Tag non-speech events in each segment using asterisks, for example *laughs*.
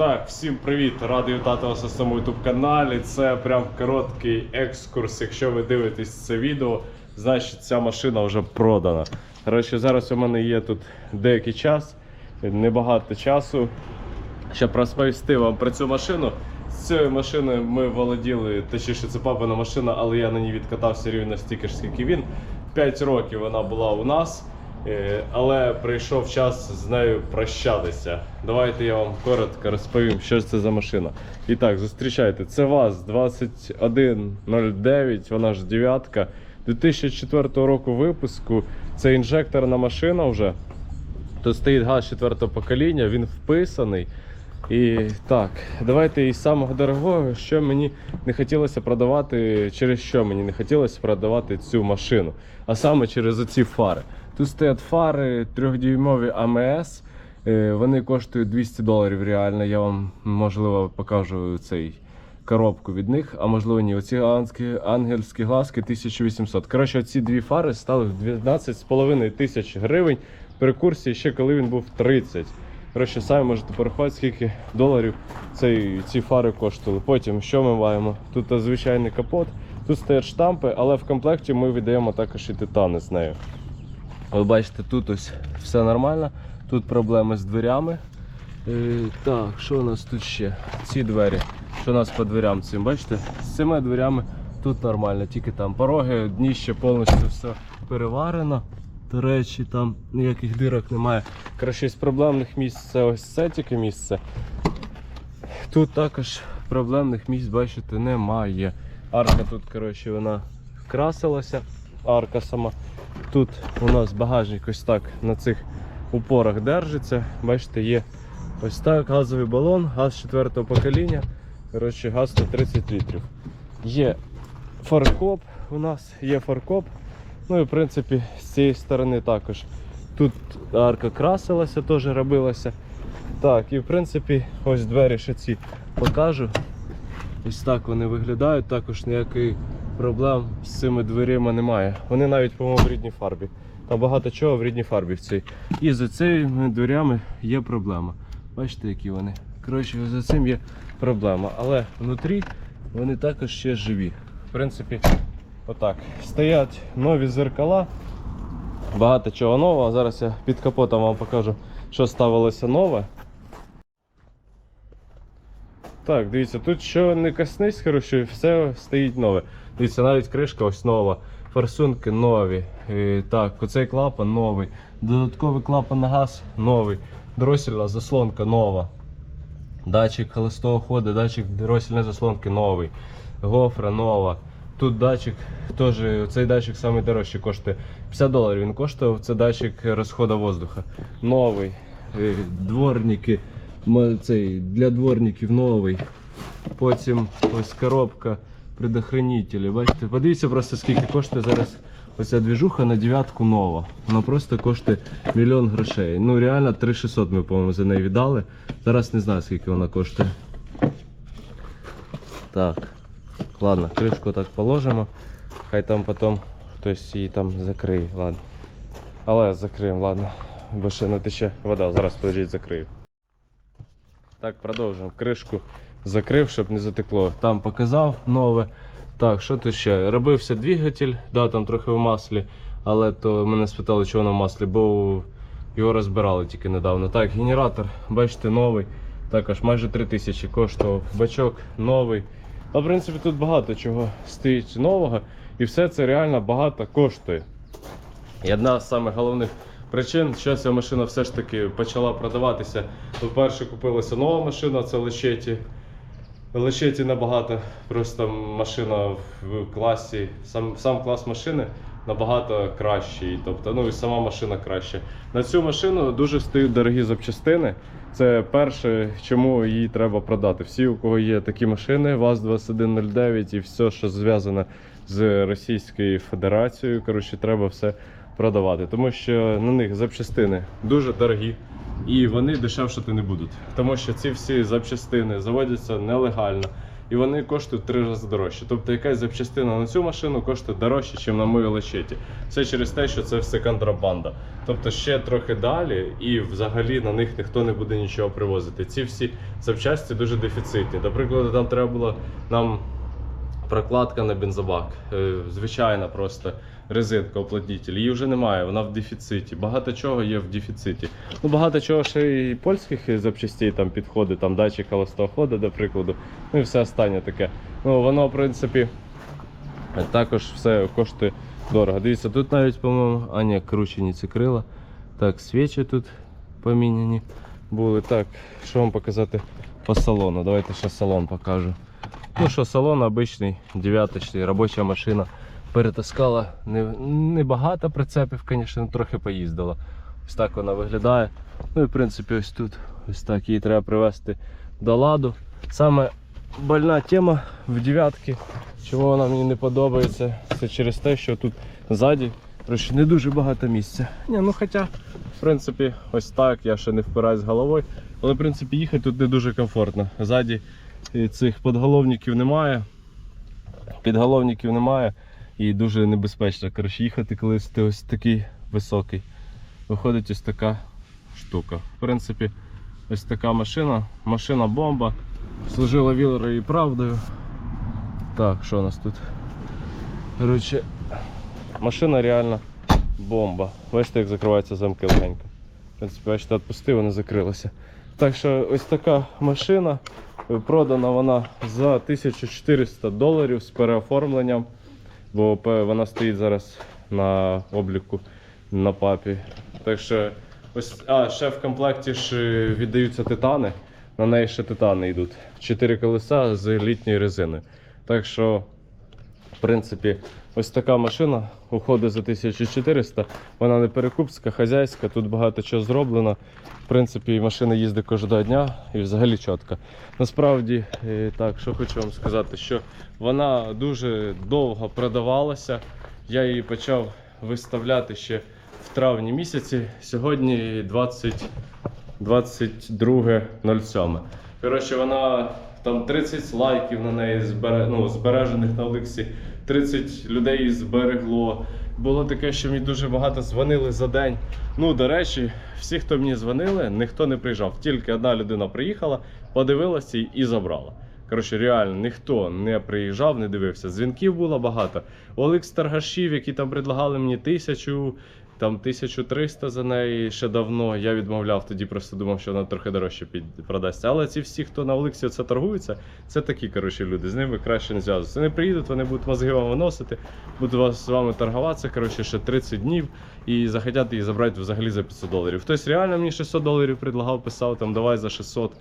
Так, всім привіт! Радий вітати вас на своєму YouTube каналі. Це прям короткий екскурс. Якщо ви дивитесь це відео, значить ця машина вже продана. Коротше, зараз у мене є тут деякий час, небагато часу, щоб розповісти вам про цю машину. З цією машиною ми володіли, точніше, це папина машина, але я на ній відкатався рівно стільки ж, скільки він. 5 років вона була у нас. Е, Але прийшов час з нею прощатися. Давайте я вам коротко розповім, що ж це за машина. І так, зустрічайте, це ВАЗ 2109, вона ж дев'ятка. 2004 року випуску. Це інжекторна машина вже. Тут стоїть газ четвертого покоління, він вписаний. І так, давайте із самого дорогого, що мені не хотілося продавати, через що мені не хотілося продавати цю машину, а саме через оці фари. Тут стоять фари трьохдюймові АМС. е, Вони коштують 200 доларів реально. Я вам можливо покажу цей коробку від них, а можливо ні. Оці ангельські, глазки 1800. Коротше, ці дві фари стали 12,5 тисяч гривень при курсі ще коли він був 30. Коротше, самі можете порахувати, скільки доларів цей, ці фари коштували. Потім що ми маємо? Тут е, звичайний капот, тут стоять штампи, але в комплекті ми віддаємо також і титани з нею. Ви бачите, тут ось все нормально, тут проблеми з дверями. Е, так, що у нас тут ще? Ці двері. Що у нас по дверям цим? Бачите? З цими дверями тут нормально, тільки там пороги, дніще повністю все переварено. До речі, там ніяких дирок немає. Краще з проблемних місць це ось це тільки місце. Тут також проблемних місць, бачите, немає. Арка тут, коротше, вона красилася, арка сама. Тут у нас багажник ось так на цих упорах держиться. Бачите, є ось так газовий балон, газ четвертого покоління. Коротше, газ 130 літрів. Є фаркоп у нас, є фаркоп. Ну і в принципі з цієї сторони також. Тут арка красилася, теж робилася. Так, і в принципі ось двері ще ці покажу. Ось так вони виглядають, також ніяких проблем з цими дверима немає. Вони навіть, по-моєму, в рідній фарбі. Там багато чого в рідній фарбі в цій. І за цими дверями є проблема. Бачите, які вони. Коротше, за цим є проблема. Але внутрі вони також ще живі. В принципі, отак. Стоять нові зеркала. Багато чого нового. Зараз я під капотом вам покажу, що ставилося нове. Так, дивіться, тут що не коснись, коротше, все стоїть нове. Дивіться, навіть кришка ось нова, форсунки нові. Е, так, оцей клапан новий. Додатковий клапан на газ новий. Дросільна заслонка нова. Датчик холостого ходу, датчик дросільної заслонки новий. Гофра нова. Тут датчик теж, цей датчик самий дорожчий коштує 50 доларів. Він коштував, це датчик розходу воздуха. Новий. Е, Дворники. Цей, для дворників новий. Потім ось коробка предохранителі. Бачите, подивіться просто скільки коштує зараз оця двіжуха на дев'ятку нова. Вона просто коштує мільйон грошей. Ну реально 3600 ми, по-моєму, за неї віддали. Зараз не знаю скільки вона коштує. Так. Ладно, кришку так положимо. Хай там потім хтось її там закриє. Ладно. Але закриємо, ладно. Бо ще не тече вода, зараз подождіть, закрию. Так, продовжуємо. Кришку закрив, щоб не затекло. Там показав нове. Так, що тут ще? Робився двигатель, да, там трохи в маслі, але то мене спитали, чого на маслі, бо його розбирали тільки недавно. Так, генератор, бачите, новий. Також майже 3000 коштував. Бачок новий. А в принципі тут багато чого стоїть нового, і все це реально багато коштує. І одна з самих головних причин, що ця машина все ж таки почала продаватися. По-перше, купилася нова машина, це Лечеті. Лечеті набагато просто машина в класі, сам, сам клас машини набагато кращий. Тобто, ну і сама машина краща. На цю машину дуже стають дорогі запчастини. Це перше, чому її треба продати. Всі, у кого є такі машини, ВАЗ-2109 і все, що зв'язане з Російською Федерацією, коротше, треба все продавати. Тому що на них запчастини дуже дорогі. І вони дешевшати не будуть, тому що ці всі запчастини заводяться нелегально. і вони коштують три рази дорожче. Тобто якась запчастина на цю машину коштує дорожче, ніж на мою лечеті. Все через те, що це все контрабанда. Тобто ще трохи далі, і взагалі на них ніхто не буде нічого привозити. Ці всі запчасті дуже дефіцитні. До прикладу, там треба було нам прокладка на бензобак. Е, Звичайна просто резинка оплотнитель. Її вже немає, вона в дефіциті. Багато чого є в дефіциті. Ну, багато чого ще і польських запчастей там підходить, там датчик холостого до прикладу. Ну і все останнє таке. Ну, воно, в принципі, також все коштує дорого. Дивіться, тут навіть, по-моєму, а ні, кручені ці крила. Так, свічі тут поміняні були. Так, що вам показати по салону? Давайте ще салон покажу. Ну що, салон обичний, дев'яточний, робоча машина. Перетаскала не, небагато прицепів, звісно, трохи поїздила. Ось так вона виглядає. Ну і в принципі ось тут ось так її треба привести до ладу. Саме больна тема в дев'ятки, чого вона мені не подобається, це через те, що тут ззаді не дуже багато місця. Ні, ну хоча, в принципі, ось так, я ще не впираюсь головою. Але в принципі їхати тут не дуже комфортно. Ззаді цих подголовників немає. Підголовників немає і дуже небезпечно. Коротше, їхати, коли ти ось такий високий. Виходить ось така штука. В принципі, ось така машина. Машина бомба. Служила вірою і правдою. Так, що у нас тут? Коротше, машина реально бомба. Бачите, як закриваються замки легенько. В принципі, бачите, відпустив, вони закрилися. Так що ось така машина. Продана вона за 1400 доларів з переоформленням, бо вона стоїть зараз на обліку на папі. Так що ось, а ще в комплекті ж е, віддаються титани. На неї ще титани йдуть. Чотири колеса з літньою резиною. Так що, принципі, ось така машина уходить за 1400. Вона не перекупська, хазяйська, тут багато чого зроблено. В принципі, машина їздить кожного дня і взагалі чітко. Насправді, е, так, що хочу вам сказати, що вона дуже довго продавалася. Я її почав виставляти ще в травні місяці. Сьогодні 20, 22.07. Коротше, вона там 30 лайків на неї збере, ну, збережених на Олексі, 30 людей зберегло. Було таке, що мені дуже багато дзвонили за день. Ну, до речі, всі, хто мені дзвонили, ніхто не приїжджав. Тільки одна людина приїхала, подивилася і- забрала. Коротше, реально ніхто не приїжджав, не дивився. Дзвінків було багато. Олег Старгашів, які там предлагали мені тисячу, там 1300 за неї ще давно. Я відмовляв, тоді просто думав, що вона трохи дорожче продасться. Але ці всі, хто на Олексі це торгуються, це такі коротше, люди. З ними краще не зв'язуватися. Вони приїдуть, вони будуть мозги вам виносити, будуть з вами торгуватися. Коротше, ще 30 днів і захотять її забрати взагалі за 500 доларів. Хтось реально мені 600 доларів предлагав, писав там давай за 600.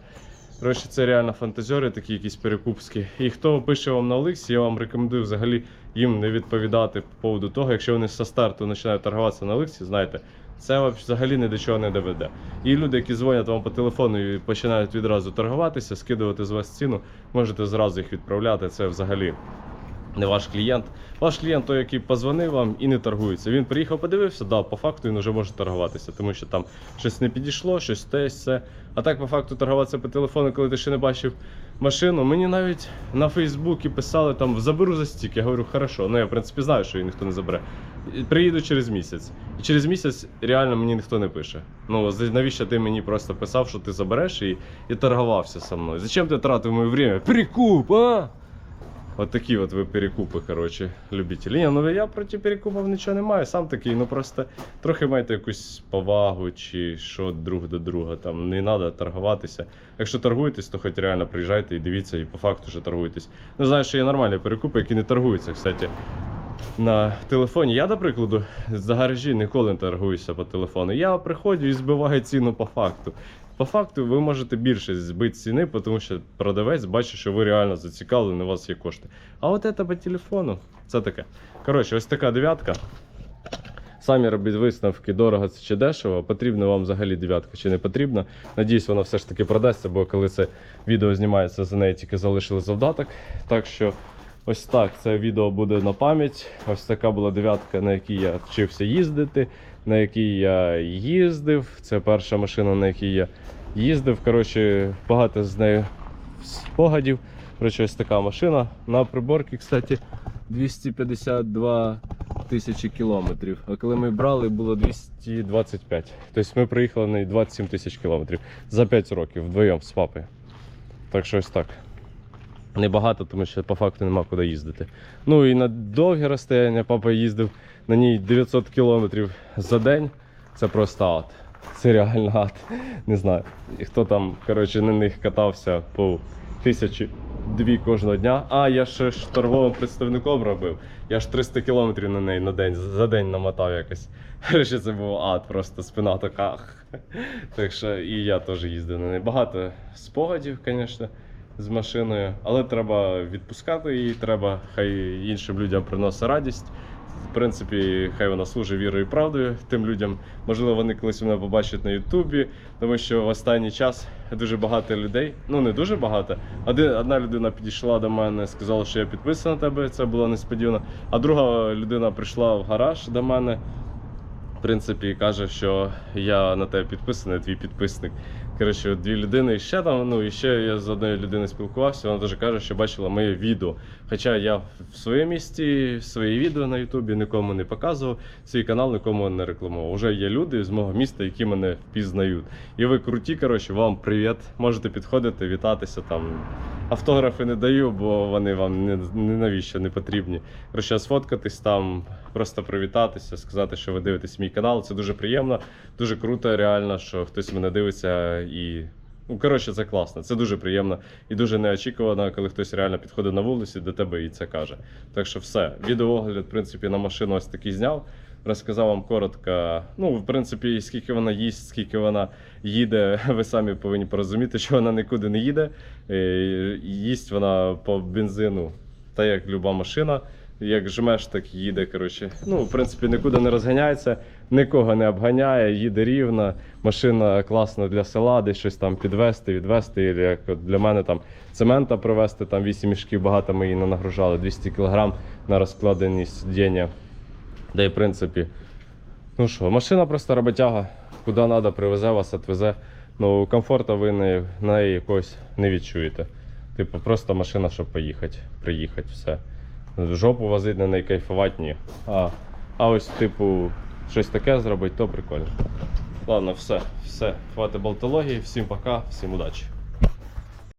Коротше, це реально фантазери, такі якісь перекупські. І хто пише вам на Олексі, я вам рекомендую взагалі їм не відповідати по поводу того, якщо вони зі старту починають торгуватися на Олексі, знаєте, це взагалі ні до чого не доведе. І люди, які дзвонять вам по телефону і починають відразу торгуватися, скидувати з вас ціну, можете зразу їх відправляти. Це взагалі не ваш клієнт. Ваш клієнт той, який позвонив вам і не торгується. Він приїхав, подивився, да, по факту він вже може торгуватися, тому що там щось не підійшло, щось те, все. А так по факту торгуватися по телефону, коли ти ще не бачив машину. Мені навіть на Фейсбуці писали там заберу за стік. Я говорю, хорошо. Ну я в принципі знаю, що її ніхто не забере. Приїду через місяць. І через місяць реально мені ніхто не пише. Ну навіщо ти мені просто писав, що ти забереш і, і торгувався зі мною? Зачем ти тратив моє время? Перекуп, а? От такі от ви перекупи, коротше, любителі. Ні, ну я проти перекупів нічого не маю, сам такий, ну просто трохи майте якусь повагу чи що друг до друга. Там не треба торгуватися. Якщо торгуєтесь, то хоч реально приїжджайте і дивіться, і по факту що торгуєтесь. Ну, знаєш, що є нормальні перекупи, які не торгуються, кстати. На телефоні. Я, до прикладу, за гаражі ніколи не торгуюся по телефону. Я приходжу і збиваю ціну по факту. По факту ви можете більше збити ціни, тому що продавець бачить, що ви реально зацікавлені, у вас є кошти. А от це по телефону, це таке. Коротше, ось така дев'ятка. Самі робіть висновки, дорого це чи дешево, потрібна вам взагалі дев'ятка чи не потрібна. Надіюсь, вона все ж таки продасться, бо коли це відео знімається, за неї тільки залишили завдаток. Так що ось так це відео буде на пам'ять. Ось така була дев'ятка, на якій я вчився їздити, на якій я їздив. Це перша машина, на якій я їздив. Коротше, багато з нею спогадів. Коротше, ось така машина. На приборці, кстати, 252 тисячі кілометрів. А коли ми брали, було 225. Тобто ми приїхали на неї 27 тисяч кілометрів за 5 років вдвоєм з папою. Так що ось так. Небагато, тому що по факту нема куди їздити. Ну і на довгі розстояння папа їздив на ній 900 кілометрів за день. Це просто ад. Це реально ад. Не знаю. І хто там, коротше, на них катався по тисячі дві кожного дня. А, я ще ж торговим представником робив. Я ж 300 кілометрів на неї на день за день намотав якось. Коротше, це був ад, просто спина така. Так що і я теж їздив на неї. Багато спогадів, звісно з машиною, але треба відпускати її, треба, хай іншим людям приносить радість. В принципі, хай вона служить вірою і правдою тим людям. Можливо, вони колись мене побачать на Ютубі, тому що в останній час дуже багато людей, ну не дуже багато. Один, одна людина підійшла до мене, сказала, що я підписана на тебе, це було несподівано. А друга людина прийшла в гараж до мене. Принципі, каже, що я на тебе підписаний, твій підписник. Коротше, дві людини і ще там. Ну і ще я з однією людиною спілкувався. Вона теж каже, що бачила моє відео. Хоча я в своєму місті свої відео на Ютубі нікому не показував, свій канал нікому не рекламував. Уже є люди з мого міста, які мене впізнають. І ви круті, коротше, вам привіт. Можете підходити, вітатися там. Автографи не даю, бо вони вам не, не навіщо не потрібні. Коротше, сфоткатись там, просто привітатися, сказати, що ви дивитесь мій канал. Це дуже приємно, дуже круто, реально, що хтось мене дивиться і. Ну, коротше, це класно, це дуже приємно і дуже неочікувано, коли хтось реально підходить на вулиці до тебе і це каже. Так що все, відеоогляд, в принципі, на машину ось такий зняв. Розказав вам коротко, ну, в принципі, скільки вона їсть, скільки вона їде, *laughs* ви самі повинні порозуміти, що вона нікуди не їде. Е, Їсть вона по бензину, та як люба машина. Як жмеш, так їде. Коротше. Ну, в принципі, нікуди не розганяється, нікого не обганяє, їде рівно. Машина класна для села, десь щось там підвести, відвести. Или як от для мене там цемента привезти, там 8 мішків багато ми її не нагружали, 200 кг на розкладені сидіння. Да і в принципі, ну що, машина просто роботяга, куди треба, привезе вас, відвезе. Ну, комфорту ви на неї якогось не відчуєте. Типу, просто машина, щоб поїхати, приїхати, все. Жопу возити на неї кайфувати ні. А, а ось, типу, щось таке зробити, то прикольно. Ладно, все, все. Хватить болтології, всім пока, всім удачі.